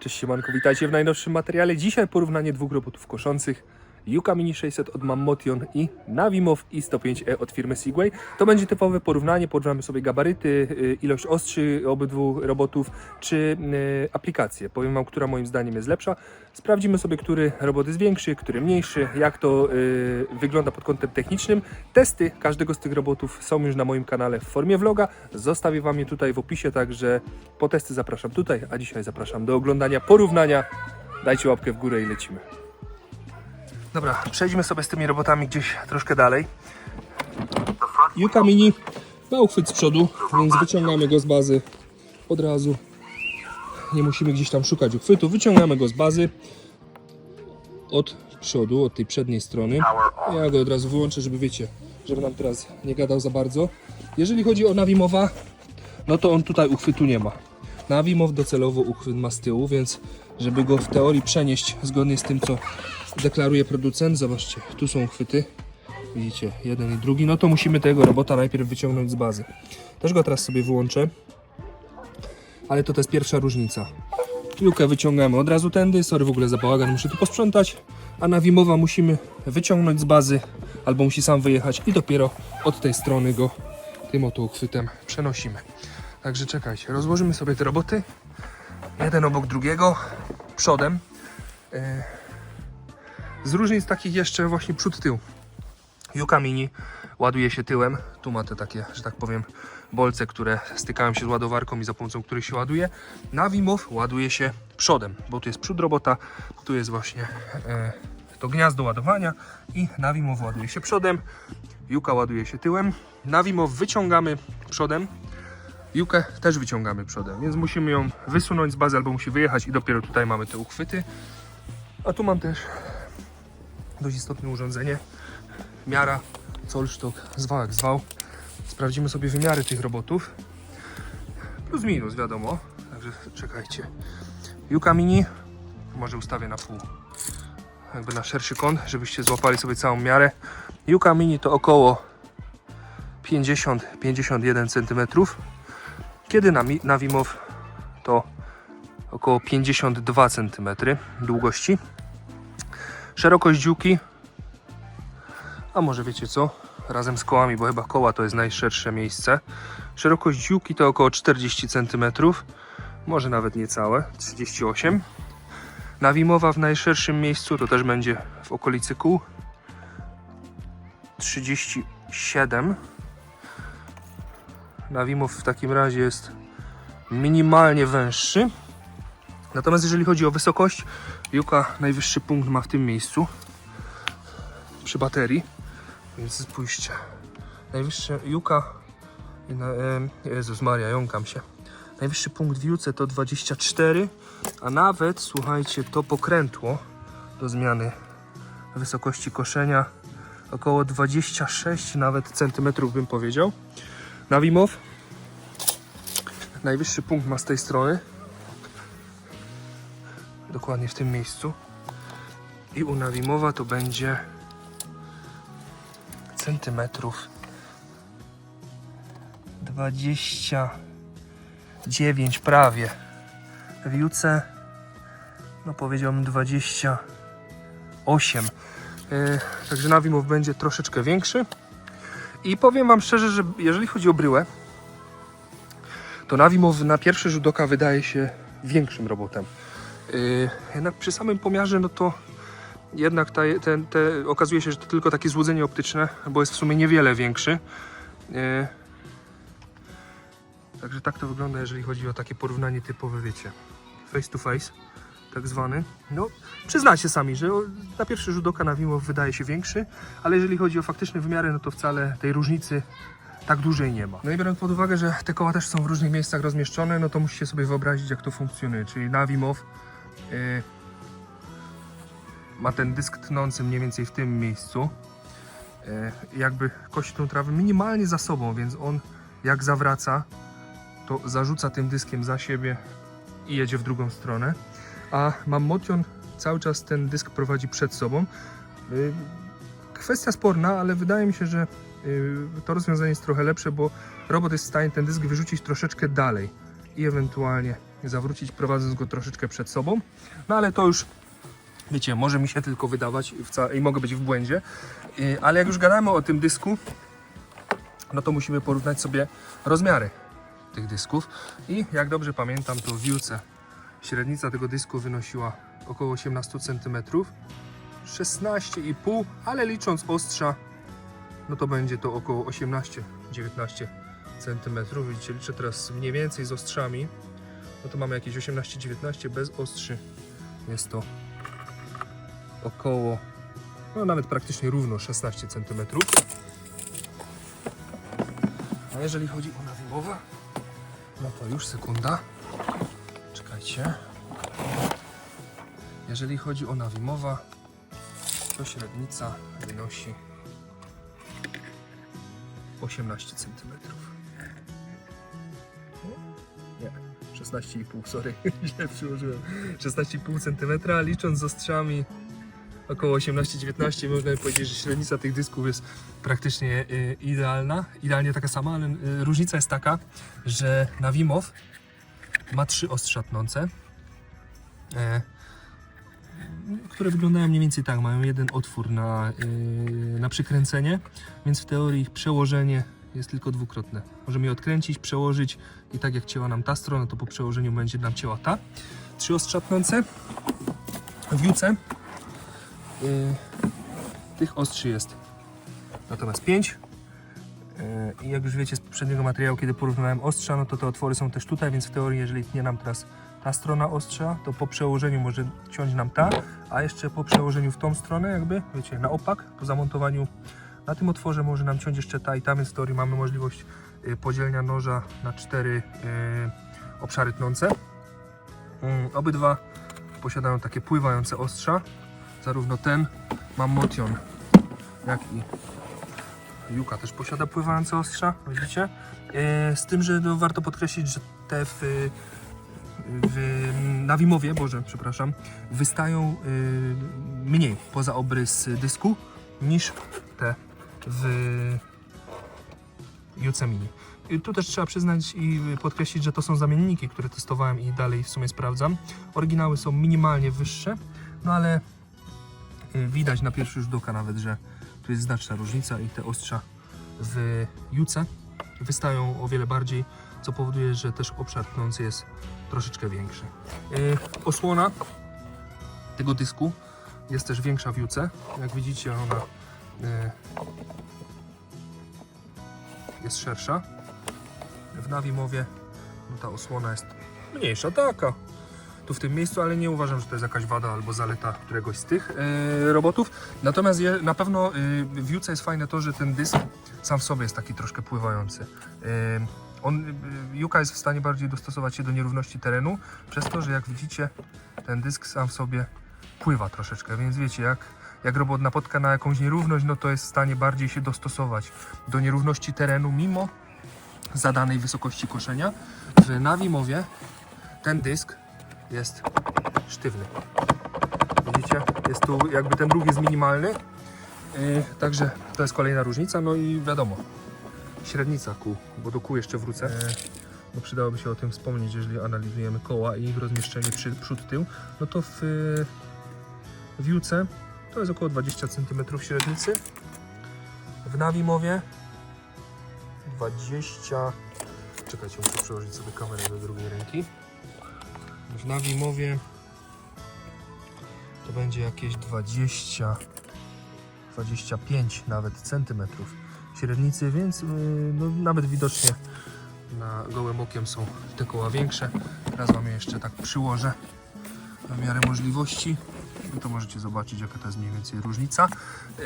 Cześć siemanko, witajcie w najnowszym materiale. Dzisiaj porównanie dwóch robotów koszących. Yuka Mini 600 od Mammotion i Navimow i105e od firmy Segway. To będzie typowe porównanie, porównamy sobie gabaryty, y, ilość ostrzy obydwu robotów, czy y, aplikacje. Powiem Wam, która moim zdaniem jest lepsza. Sprawdzimy sobie, który robot jest większy, który mniejszy, jak to y, wygląda pod kątem technicznym. Testy każdego z tych robotów są już na moim kanale w formie vloga. Zostawię Wam je tutaj w opisie, także po testy zapraszam tutaj, a dzisiaj zapraszam do oglądania porównania. Dajcie łapkę w górę i lecimy. Dobra, przejdźmy sobie z tymi robotami gdzieś troszkę dalej. Yuka Mini ma uchwyt z przodu, więc wyciągamy go z bazy od razu. Nie musimy gdzieś tam szukać uchwytu, wyciągamy go z bazy od przodu, od tej przedniej strony. Ja go od razu wyłączę, żeby wiecie, żeby nam teraz nie gadał za bardzo. Jeżeli chodzi o Navimowa, no to on tutaj uchwytu nie ma. Navimow docelowo uchwyt ma z tyłu, więc żeby go w teorii przenieść zgodnie z tym, co deklaruje producent, zobaczcie, tu są uchwyty, widzicie, jeden i drugi, no to musimy tego robota najpierw wyciągnąć z bazy. Też go teraz sobie wyłączę, ale to, to jest pierwsza różnica. Piłkę wyciągamy od razu tędy, sorry w ogóle za bałagan, muszę tu posprzątać, a Navimowa musimy wyciągnąć z bazy, albo musi sam wyjechać i dopiero od tej strony go tym oto uchwytem przenosimy. Także czekajcie, rozłożymy sobie te roboty, jeden obok drugiego, przodem. E, Z różnic takich jeszcze właśnie przód tył. Yuka Mini ładuje się tyłem. Tu ma te takie, że tak powiem, bolce, które stykają się z ładowarką i za pomocą których się ładuje. Navimow ładuje się przodem, bo tu jest przód robota, tu jest właśnie e, to gniazdo ładowania i Navimow ładuje się przodem, Yuka ładuje się tyłem. Navimow wyciągamy przodem, Jukę też wyciągamy przodem, więc musimy ją wysunąć z bazy albo musi wyjechać i dopiero tutaj mamy te uchwyty. A tu mam też dość istotne urządzenie. Miara, Zollstock, zwał jak zwał. Sprawdzimy sobie wymiary tych robotów. Plus minus, wiadomo. Także czekajcie. Juka Mini może ustawię na pół. Jakby na szerszy kąt, żebyście złapali sobie całą miarę. Juka Mini to około 50-51 cm kiedy na Navimow to około 52 cm długości. Szerokość dziuki, a może wiecie co, razem z kołami, bo chyba koła to jest najszersze miejsce. Szerokość dziuki to około 40 cm, może nawet niecałe, 38 Navimowa w najszerszym miejscu to też będzie w okolicy kół. 37 Navimow w takim razie jest minimalnie węższy. Natomiast jeżeli chodzi o wysokość, Juka najwyższy punkt ma w tym miejscu przy baterii. Więc spójrzcie. Najwyższa Juka Jezus Maria, jąkam się. Najwyższy punkt w Juce to 24, a nawet słuchajcie, to pokrętło do zmiany wysokości koszenia około 26 nawet centymetrów bym powiedział. Navimow. Najwyższy punkt ma z tej strony. Dokładnie w tym miejscu. I u Navimowa to będzie centymetrów 29 prawie. W Juce no powiedziałbym 28. Yy, także Navimow będzie troszeczkę większy. I powiem Wam szczerze, że jeżeli chodzi o bryłę, to Navimow na pierwszy rzut oka wydaje się większym robotem. Yy, jednak przy samym pomiarze, no to jednak ta, te, te, okazuje się, że to tylko takie złudzenie optyczne, bo jest w sumie niewiele większy. Yy, także tak to wygląda, jeżeli chodzi o takie porównanie typowe, wiecie, face to face, tak zwany. No, przyznajcie sami, że na pierwszy rzut oka Navimow wydaje się większy, ale jeżeli chodzi o faktyczne wymiary, no to wcale tej różnicy tak dużej nie ma. No i biorąc pod uwagę, że te koła też są w różnych miejscach rozmieszczone, no to musicie sobie wyobrazić, jak to funkcjonuje. Czyli Navimow yy, ma ten dysk tnący mniej więcej w tym miejscu. Yy, jakby kości tą trawę minimalnie za sobą, więc on jak zawraca, to zarzuca tym dyskiem za siebie i jedzie w drugą stronę. A Mammotion cały czas ten dysk prowadzi przed sobą. Yy, Kwestia sporna, ale wydaje mi się, że yy, to rozwiązanie jest trochę lepsze, bo robot jest w stanie ten dysk wyrzucić troszeczkę dalej. i ewentualnie zawrócić, prowadząc go troszeczkę przed sobą. No ale to już, wiecie, może mi się tylko wydawać i mogę być w błędzie. Yy, Ale jak już gadamy o tym dysku, no to musimy porównać sobie rozmiary tych dysków. I jak dobrze pamiętam, to w wiłce średnica tego dysku wynosiła około 18 cm. 16,5, ale licząc ostrza, no to będzie to około 18-19 cm. Widzicie, liczę teraz mniej więcej z ostrzami. No to mamy jakieś 18-19 bez ostrzy. Jest to około, no nawet praktycznie równo 16 cm. A jeżeli chodzi o nawimowa, no to już sekunda. Jeżeli chodzi o nawimowa, to średnica wynosi 18 cm. Nie, 16,5, sorry, źle przyłożyłem. 16,5 cm, licząc z ostrzami około 18-19, można powiedzieć, że średnica tych dysków jest praktycznie y, idealna, idealnie taka sama, ale y, różnica jest taka, że Navimow ma trzy ostrza tnące, e, które wyglądają mniej więcej tak, mają jeden otwór na, y, na przykręcenie, więc w teorii ich przełożenie jest tylko dwukrotne. Możemy je odkręcić, przełożyć i tak jak cięła nam ta strona, to po przełożeniu będzie nam cięła ta. Trzy ostrza tnące w wióce. Y, tych ostrzy jest natomiast 5. I jak już wiecie z poprzedniego materiału, kiedy porównywałem ostrza, no to te otwory są też tutaj, więc w teorii, jeżeli tnie nam teraz ta strona ostrza, to po przełożeniu może ciąć nam ta, a jeszcze po przełożeniu w tą stronę, jakby, wiecie, na opak, po zamontowaniu na tym otworze może nam ciąć jeszcze ta i ta, więc w teorii mamy możliwość y, podzielenia noża na cztery y, obszary tnące. Mm, Obydwa posiadają takie pływające ostrza, zarówno ten Mammotion, jak i Juka też posiada pływające ostrza, widzicie? E, z tym, że no, warto podkreślić, że te w, w Navimowie, Boże, przepraszam, wystają y, mniej poza obrys dysku niż te w Mini. I tu też trzeba przyznać i podkreślić, że to są zamienniki, które testowałem i dalej w sumie sprawdzam. Oryginały są minimalnie wyższe, no ale y, widać na pierwszy rzut oka nawet, że tu jest znaczna różnica i te ostrza w Juce wystają o wiele bardziej, co powoduje, że też obszar tnący jest troszeczkę większy. Yy, osłona tego dysku jest też większa w Juce. Jak widzicie, ona yy, jest szersza. W Navimowie no ta osłona jest mniejsza, taka tu w tym miejscu, ale nie uważam, że to jest jakaś wada albo zaleta któregoś z tych e, robotów. Natomiast na pewno e, w Juce jest fajne to, że ten dysk sam w sobie jest taki troszkę pływający. E, on, Juka jest w stanie bardziej dostosować się do nierówności terenu, przez to, że jak widzicie, ten dysk sam w sobie pływa troszeczkę, więc wiecie, jak, jak robot napotka na jakąś nierówność, no to jest w stanie bardziej się dostosować do nierówności terenu, mimo zadanej wysokości koszenia. W Navimowie ten dysk jest sztywny. Widzicie? Jest tu jakby ten ruch jest minimalny. Także to jest kolejna różnica. No i wiadomo, średnica kół, bo do kół jeszcze wrócę. Yy, bo przydałoby się o tym wspomnieć, jeżeli analizujemy koła i ich rozmieszczenie przy, przód, tył. No to w, yy, w to jest około 20 cm średnicy. W Navimowie 20... Czekajcie, muszę przełożyć sobie kamerę do drugiej ręki. W Navimowie to będzie jakieś 20, 25 nawet centymetrów średnicy, więc yy, no, nawet widocznie na gołym okiem są te koła większe. Teraz Wam je jeszcze tak przyłożę na miarę możliwości. No to możecie zobaczyć, jaka to jest mniej więcej różnica. Yy,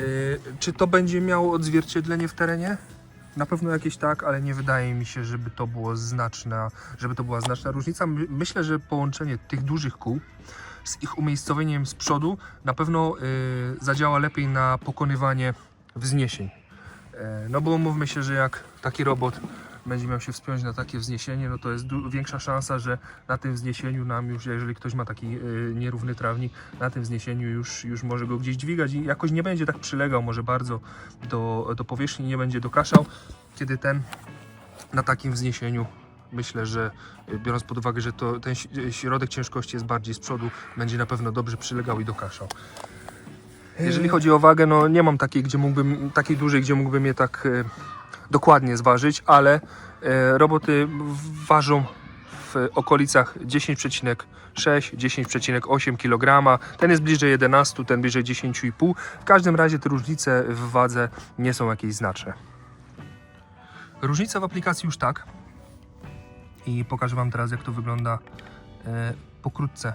czy to będzie miało odzwierciedlenie w terenie? Na pewno jakieś tak, ale nie wydaje mi się, żeby to było znaczna, żeby to była znaczna różnica. My- Myślę, że połączenie tych dużych kół z ich umiejscowieniem z przodu na pewno y, zadziała lepiej na pokonywanie wzniesień. E, no bo mówmy się, że jak taki robot będzie miał się wspiąć na takie wzniesienie, no to jest większa szansa, że na tym wzniesieniu nam już, jeżeli ktoś ma taki y, nierówny trawnik, na tym wzniesieniu już, już może go gdzieś dźwigać i jakoś nie będzie tak przylegał może bardzo do, do powierzchni, nie będzie dokaszał, kiedy ten na takim wzniesieniu myślę, że y, biorąc pod uwagę, że to ten y, środek ciężkości jest bardziej z przodu, będzie na pewno dobrze przylegał i dokaszał. Jeżeli chodzi o wagę, no nie mam takiej, gdzie mógłbym, takiej dużej, gdzie mógłbym je tak e, dokładnie zważyć, ale e, roboty ważą w okolicach 10,6-10,8 kg. Ten jest bliżej 11, ten bliżej 10,5. W każdym razie te różnice w wadze nie są jakieś znaczne. Różnica w aplikacji już tak. I pokażę Wam teraz, jak to wygląda e, pokrótce.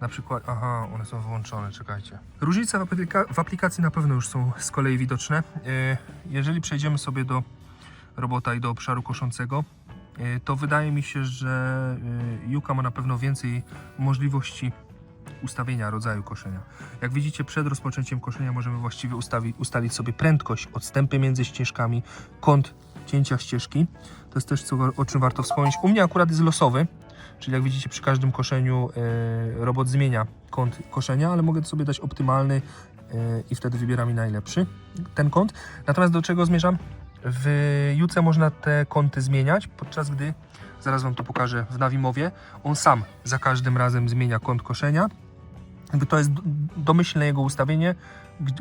Na przykład, aha, one są wyłączone, czekajcie. Różnice w, w aplikacji na pewno już są z kolei widoczne. E, jeżeli przejdziemy sobie do robota i do obszaru koszącego, e, to wydaje mi się, że e, Yuka ma na pewno więcej możliwości ustawienia rodzaju koszenia. Jak widzicie, przed rozpoczęciem koszenia możemy właściwie ustawi- ustalić sobie prędkość, odstępy między ścieżkami, kąt cięcia ścieżki. To jest też co, o czym warto wspomnieć. U mnie akurat jest losowy, czyli jak widzicie przy każdym koszeniu e, robot zmienia kąt koszenia, ale mogę sobie dać optymalny i wtedy wybiera mi najlepszy ten kąt. Natomiast do czego zmierzam? W Juce można te kąty zmieniać, podczas gdy, zaraz Wam to pokażę w Navimowie, on sam za każdym razem zmienia kąt koszenia. To jest domyślne jego ustawienie,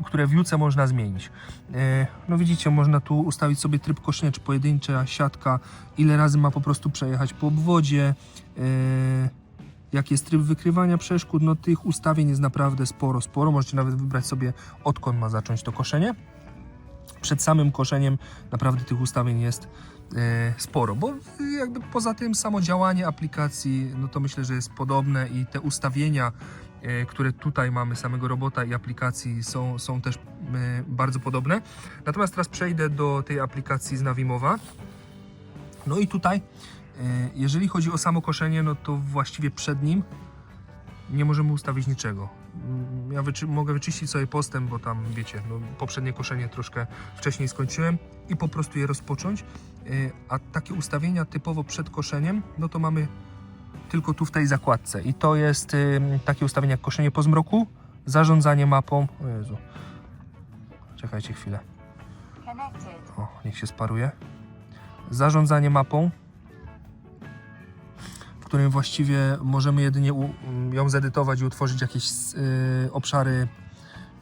które w Juce można zmienić. E, No widzicie, można tu ustawić sobie tryb koszenia, czy pojedyncza siatka, ile razy ma po prostu przejechać po obwodzie, e, jaki jest tryb wykrywania przeszkód. No tych ustawień jest naprawdę sporo, sporo. Możecie nawet wybrać sobie odkąd ma zacząć to koszenie. Przed samym koszeniem naprawdę tych ustawień jest e, sporo, bo jakby poza tym samo działanie aplikacji, no to myślę, że jest podobne i te ustawienia, e, które tutaj mamy samego robota i aplikacji są, są też e, bardzo podobne. Natomiast teraz przejdę do tej aplikacji z Navimowa. No i tutaj, jeżeli chodzi o samo koszenie, no to właściwie przed nim nie możemy ustawić niczego. Mm, Ja wyczy- mogę wyczyścić sobie postęp, bo tam wiecie, no, poprzednie koszenie troszkę wcześniej skończyłem i po prostu je rozpocząć. Yy, A takie ustawienia typowo przed koszeniem, no to mamy tylko tu w tej zakładce. I to jest ym, takie ustawienie jak koszenie po zmroku, zarządzanie mapą. O Jezu. Czekajcie chwilę. O, niech się sparuje. Zarządzanie mapą, którym właściwie możemy jedynie ją zedytować i utworzyć jakieś y, obszary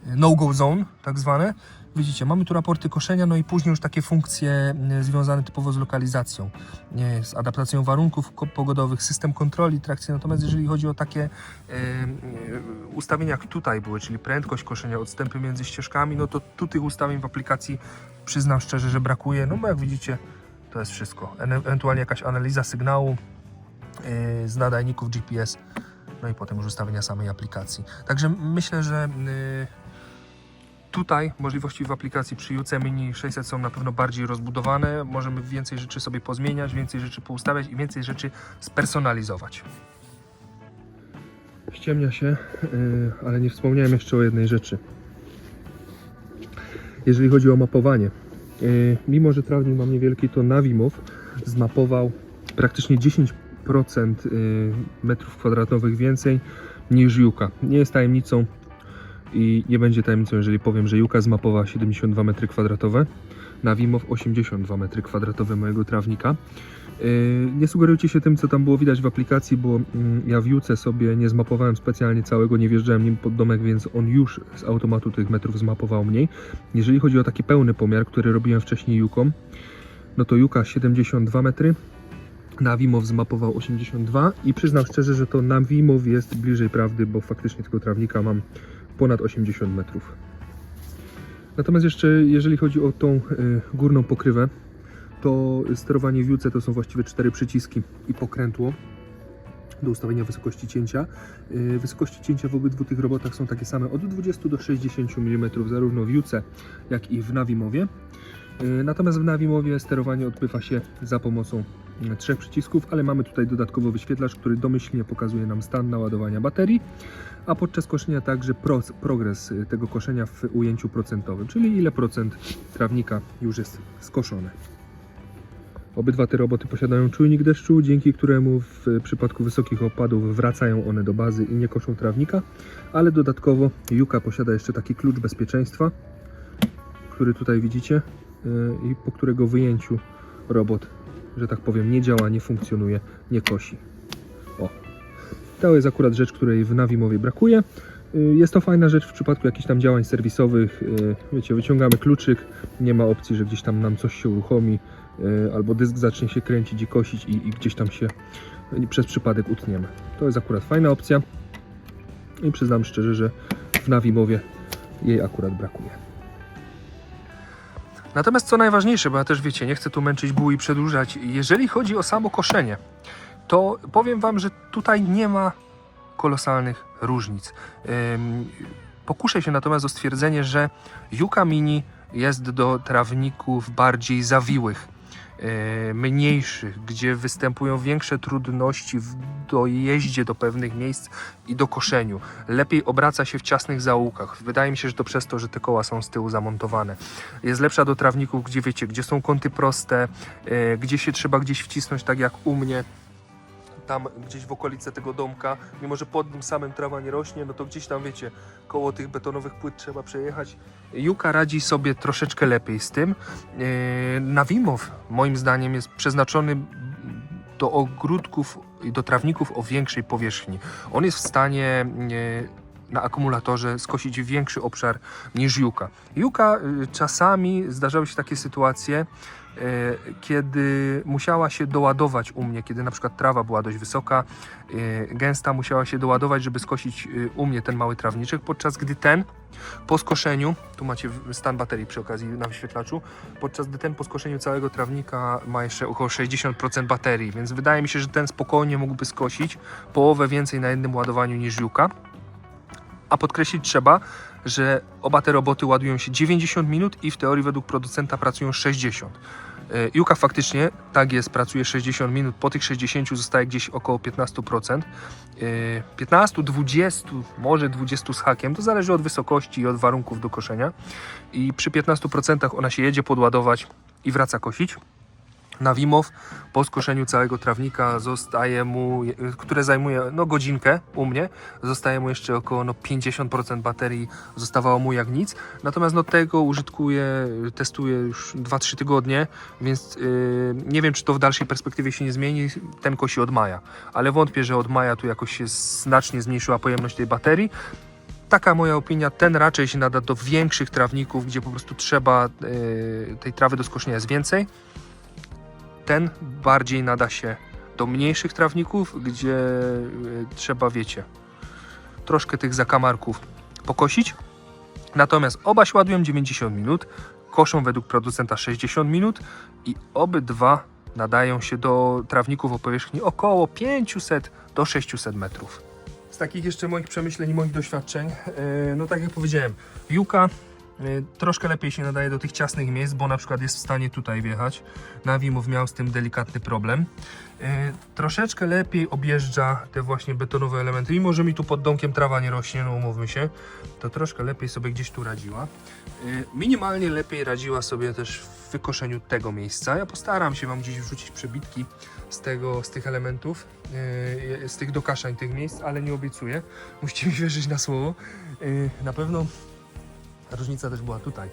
y, no-go zone, tak zwane. Widzicie, mamy tu raporty koszenia, no i później już takie funkcje y, związane typowo z lokalizacją, z adaptacją warunków pogodowych, system kontroli trakcji. Natomiast jeżeli chodzi o takie ustawienia, jak tutaj były, czyli prędkość koszenia, odstępy między ścieżkami, no to tu tych ustawień w aplikacji przyznam szczerze, że brakuje, no bo jak widzicie, to jest wszystko. Ewentualnie jakaś analiza sygnału z nadajników GPS, no i potem już ustawienia samej aplikacji. Także myślę, że yy, tutaj możliwości w aplikacji przy UC Mini 600 są na pewno bardziej rozbudowane. Możemy więcej rzeczy sobie pozmieniać, więcej rzeczy poustawiać i więcej rzeczy spersonalizować. Ściemnia się, yy, ale nie wspomniałem jeszcze o jednej rzeczy. Jeżeli chodzi o mapowanie, mimo że trawnik mam niewielki, to Navimow zmapował praktycznie 10% yy, metrów kwadratowych więcej niż Juka. Nie jest tajemnicą i nie będzie tajemnicą, jeżeli powiem, że Juka zmapowała 72 metry kwadratowe, Navimow 82 metry kwadratowe mojego trawnika. Yy, Nie sugerujcie się tym, co tam było widać w aplikacji, bo mm, ja w Juce sobie nie zmapowałem specjalnie całego, nie wjeżdżałem nim pod domek, więc on już z automatu tych metrów zmapował mniej. Jeżeli chodzi o taki pełny pomiar, który robiłem wcześniej Juką, no to Juka 72 metry, Navimow zmapował 82 i przyznam szczerze, że to Navimow jest bliżej prawdy, bo faktycznie tego trawnika mam ponad 80 metrów. Natomiast jeszcze jeżeli chodzi o tą y, górną pokrywę, to sterowanie w Juce to są właściwie cztery przyciski i pokrętło do ustawienia wysokości cięcia. Yy, Wysokości cięcia w obydwu tych robotach są takie same od 20 do 60 mm, zarówno w Juce, jak i w Navimowie. Yy, Natomiast w Navimowie sterowanie odbywa się za pomocą trzech przycisków, ale mamy tutaj dodatkowo wyświetlacz, który domyślnie pokazuje nam stan naładowania baterii, a podczas koszenia także pro, progres yy, tego koszenia w ujęciu procentowym, czyli ile procent trawnika już jest skoszone. Obydwa te roboty posiadają czujnik deszczu, dzięki któremu w przypadku wysokich opadów wracają one do bazy i nie koszą trawnika, ale dodatkowo Juka posiada jeszcze taki klucz bezpieczeństwa, który tutaj widzicie yy, i po którego wyjęciu robot że tak powiem, nie działa, nie funkcjonuje, nie kosi. O. To jest akurat rzecz, której w Navimowie brakuje. Y, Jest to fajna rzecz w przypadku jakichś tam działań serwisowych. Y, Wiecie, wyciągamy kluczyk, nie ma opcji, że gdzieś tam nam coś się uruchomi, y, albo dysk zacznie się kręcić i kosić i, i gdzieś tam się przez przypadek utniemy. To jest akurat fajna opcja i przyznam szczerze, że w Navimowie jej akurat brakuje. Natomiast co najważniejsze, bo ja też wiecie, nie chcę tu męczyć buł i przedłużać, jeżeli chodzi o samo koszenie, to powiem Wam, że tutaj nie ma kolosalnych różnic. Pokuszę się natomiast o stwierdzenie, że Yuka Mini jest do trawników bardziej zawiłych, mniejszych, gdzie występują większe trudności w dojeździe do pewnych miejsc i do koszeniu. Lepiej obraca się w ciasnych zaułkach. Wydaje mi się, że to przez to, że te koła są z tyłu zamontowane. Jest lepsza do trawników, gdzie wiecie, gdzie są kąty proste, yy, gdzie się trzeba gdzieś wcisnąć, tak jak u mnie tam gdzieś w okolice tego domka, mimo że pod nim samym trawa nie rośnie, no to gdzieś tam wiecie, koło tych betonowych płyt trzeba przejechać. Juka radzi sobie troszeczkę lepiej z tym. Yy, Nawimow moim zdaniem jest przeznaczony do ogródków i do trawników o większej powierzchni. On jest w stanie yy, na akumulatorze skosić większy obszar niż Juka. Juka yy, czasami zdarzały się takie sytuacje, e, kiedy musiała się doładować u mnie, kiedy na przykład trawa była dość wysoka, e, gęsta, musiała się doładować, żeby skosić e, u mnie ten mały trawniczek, podczas gdy ten po skoszeniu, tu macie stan baterii przy okazji na wyświetlaczu, podczas gdy ten po skoszeniu całego trawnika ma jeszcze około 60% baterii, więc wydaje mi się, że ten spokojnie mógłby skosić połowę więcej na jednym ładowaniu niż Juka. A podkreślić trzeba, że oba te roboty ładują się 90 minut i w teorii według producenta pracują 60. E, Juka faktycznie, tak jest, pracuje 60 minut, po tych 60 zostaje gdzieś około 15%. E, 15, 20, może 20 z hakiem, to zależy od wysokości i od warunków do koszenia. I przy 15% ona się jedzie podładować i wraca kosić. Nawimow po skoszeniu całego trawnika zostaje mu, które zajmuje no, godzinkę u mnie, zostaje mu jeszcze około no, 50% baterii, zostawało mu jak nic. Natomiast no, tego użytkuję, testuję już 2-3 tygodnie, więc yy, nie wiem, czy to w dalszej perspektywie się nie zmieni. Ten kosi od maja, ale wątpię, że od maja tu jakoś się znacznie zmniejszyła pojemność tej baterii. Taka moja opinia, ten raczej się nada do większych trawników, gdzie po prostu trzeba yy, tej trawy do skoszenia jest więcej ten bardziej nada się do mniejszych trawników, gdzie y, trzeba, wiecie, troszkę tych zakamarków pokosić. Natomiast oba ładują 90 minut, koszą według producenta 60 minut i obydwa nadają się do trawników o powierzchni około 500 do 600 metrów. Z takich jeszcze moich przemyśleń i moich doświadczeń, yy, no tak jak powiedziałem, Juka troszkę lepiej się nadaje do tych ciasnych miejsc, bo na przykład jest w stanie tutaj wjechać. Nawimow miał z tym delikatny problem. Yy, troszeczkę lepiej objeżdża te właśnie betonowe elementy, mimo że mi tu pod domkiem trawa nie rośnie, no umówmy się, to troszkę lepiej sobie gdzieś tu radziła. Yy, Minimalnie lepiej radziła sobie też w wykoszeniu tego miejsca. Ja postaram się Wam gdzieś wrzucić przebitki z, tego, z tych elementów, z tych dokaszań tych miejsc, ale nie obiecuję. Musicie mi wierzyć na słowo. Na pewno różnica też była tutaj.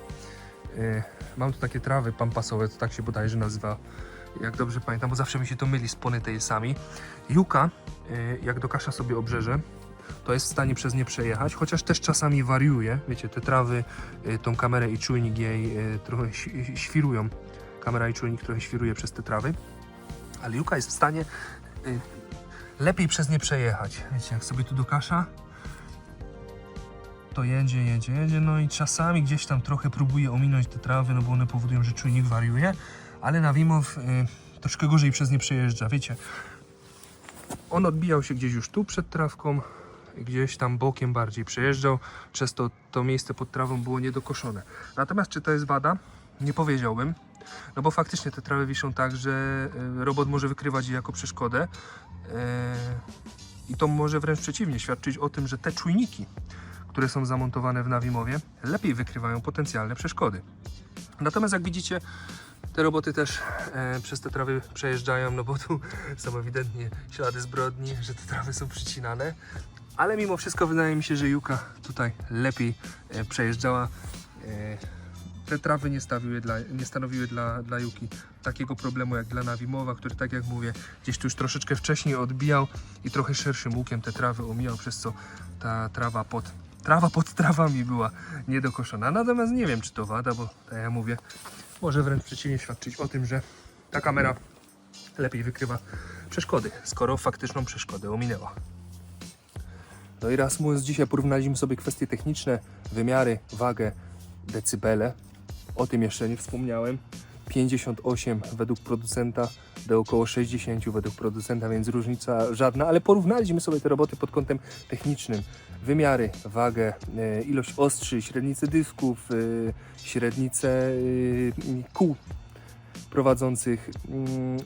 Yy, Mam tu takie trawy pampasowe, to tak się bodajże nazywa, jak dobrze pamiętam, bo zawsze mi się to myli z ponytailsami. Juka, yy, jak dokasza sobie obrzeże, to jest w stanie przez nie przejechać, chociaż też czasami wariuje. Wiecie, te trawy, y, tą kamerę i czujnik jej y, trochę świrują. Kamera i czujnik trochę świruje przez te trawy, ale Juka jest w stanie y, lepiej przez nie przejechać. Wiecie, jak sobie tu dokasza, to jedzie, jedzie, jedzie, no i czasami gdzieś tam trochę próbuje ominąć te trawy, no bo one powodują, że czujnik wariuje, ale Nawimow y, troszkę gorzej przez nie przejeżdża, wiecie. On odbijał się gdzieś już tu przed trawką, gdzieś tam bokiem bardziej przejeżdżał, przez to to miejsce pod trawą było niedokoszone. Natomiast czy to jest wada? Nie powiedziałbym, no bo faktycznie te trawy wiszą tak, że y, robot może wykrywać je jako przeszkodę y, i to może wręcz przeciwnie świadczyć o tym, że te czujniki, które są zamontowane w Nawimowie, lepiej wykrywają potencjalne przeszkody. Natomiast jak widzicie, te roboty też e, przez te trawy przejeżdżają, no bo tu są ewidentnie ślady zbrodni, że te trawy są przycinane. Ale mimo wszystko wydaje mi się, że Juka tutaj lepiej e, przejeżdżała. E, te trawy nie, dla, nie stanowiły dla, dla Yuki takiego problemu jak dla Nawimowa, który tak jak mówię, gdzieś tu już troszeczkę wcześniej odbijał i trochę szerszym łukiem te trawy omijał, przez co ta trawa pod, trawa pod trawami była niedokoszona. Natomiast nie wiem, czy to wada, bo tak jak mówię, może wręcz przeciwnie świadczyć o tym, że ta kamera lepiej wykrywa przeszkody, skoro faktyczną przeszkodę ominęła. No i mówiąc, dzisiaj porównaliśmy sobie kwestie techniczne, wymiary, wagę, decybele. O tym jeszcze nie wspomniałem. 58 według producenta do około 60 według producenta, więc różnica żadna, ale porównaliśmy sobie te roboty pod kątem technicznym. Wymiary, wagę, e, ilość ostrzy, dysków, e, średnicę e, kół prowadzących. Mm,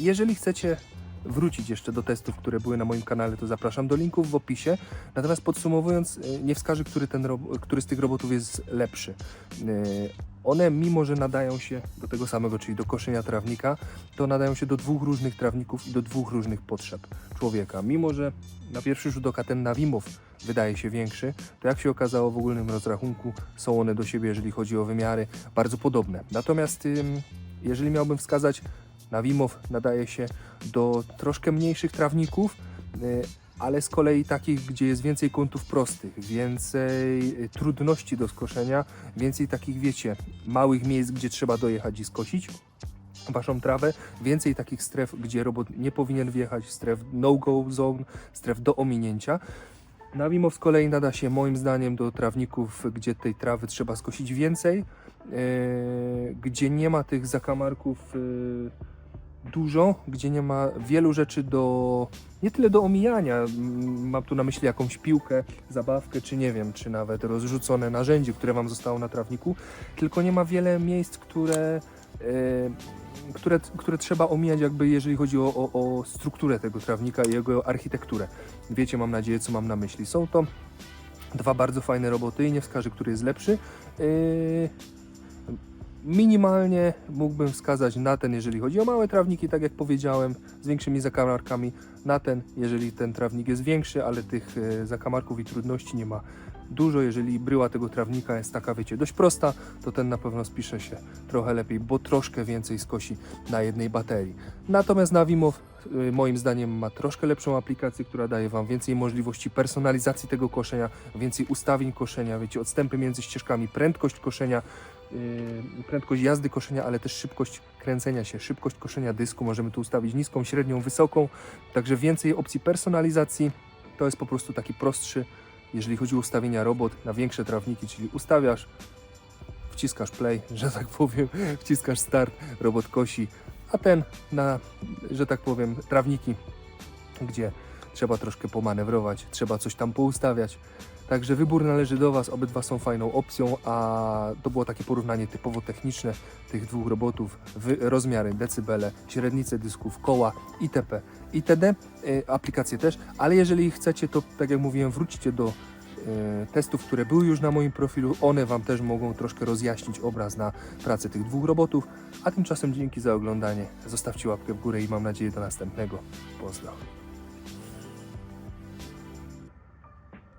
Jeżeli chcecie wrócić jeszcze do testów, które były na moim kanale, to zapraszam do linków w opisie. Natomiast podsumowując, e, nie wskażę, który, ten, który z tych robotów jest lepszy. E, One, mimo że nadają się do tego samego, czyli do koszenia trawnika, to nadają się do dwóch różnych trawników i do dwóch różnych potrzeb człowieka. Mimo, że na pierwszy rzut oka ten Nawimow wydaje się większy, to jak się okazało w ogólnym rozrachunku, są one do siebie, jeżeli chodzi o wymiary, bardzo podobne. Natomiast jeżeli miałbym wskazać, Nawimow nadaje się do troszkę mniejszych trawników, y, ale z kolei takich, gdzie jest więcej kątów prostych, więcej y, trudności do skoszenia, więcej takich, wiecie, małych miejsc, gdzie trzeba dojechać i skosić waszą trawę, więcej takich stref, gdzie robot nie powinien wjechać, stref no-go zone, stref do ominięcia. Nawimow z kolei nada się moim zdaniem do trawników, gdzie tej trawy trzeba skosić więcej, e, gdzie nie ma tych zakamarków e, dużo, gdzie nie ma wielu rzeczy do, nie tyle do omijania, mam tu na myśli jakąś piłkę, zabawkę, czy nie wiem, czy nawet rozrzucone narzędzie, które Wam zostało na trawniku, tylko nie ma wiele miejsc, które, e, które, które trzeba omijać jakby jeżeli chodzi o, o, o strukturę tego trawnika i jego architekturę. Wiecie, mam nadzieję, co mam na myśli. Są to dwa bardzo fajne roboty i nie wskażę, który jest lepszy. Yy, Minimalnie mógłbym wskazać na ten, jeżeli chodzi o małe trawniki, tak jak powiedziałem, z większymi zakamarkami, na ten, jeżeli ten trawnik jest większy, ale tych e, zakamarków i trudności nie ma dużo. Jeżeli bryła tego trawnika jest taka, wiecie, dość prosta, to ten na pewno spisze się trochę lepiej, bo troszkę więcej skosi na jednej baterii. Natomiast Nawimow y, moim zdaniem ma troszkę lepszą aplikację, która daje Wam więcej możliwości personalizacji tego koszenia, więcej ustawień koszenia, wiecie, odstępy między ścieżkami, prędkość koszenia, prędkość jazdy koszenia, ale też szybkość kręcenia się, szybkość koszenia dysku. Możemy tu ustawić niską, średnią, wysoką, także więcej opcji personalizacji. To jest po prostu taki prostszy, jeżeli chodzi o ustawienia robot na większe trawniki, czyli ustawiasz, wciskasz play, że tak powiem, wciskasz start, robot kosi, a ten na, że tak powiem, trawniki, gdzie trzeba troszkę pomanewrować, trzeba coś tam poustawiać. Także wybór należy do Was, obydwa są fajną opcją, a to było takie porównanie typowo techniczne tych dwóch robotów, rozmiary, decybele, średnice dysków, koła itp. itd. Y, aplikacje też, ale jeżeli chcecie, to tak jak mówiłem, wróćcie do y, testów, które były już na moim profilu. One Wam też mogą troszkę rozjaśnić obraz na pracę tych dwóch robotów. A tymczasem dzięki za oglądanie. Zostawcie łapkę w górę i mam nadzieję do następnego. Pozdro.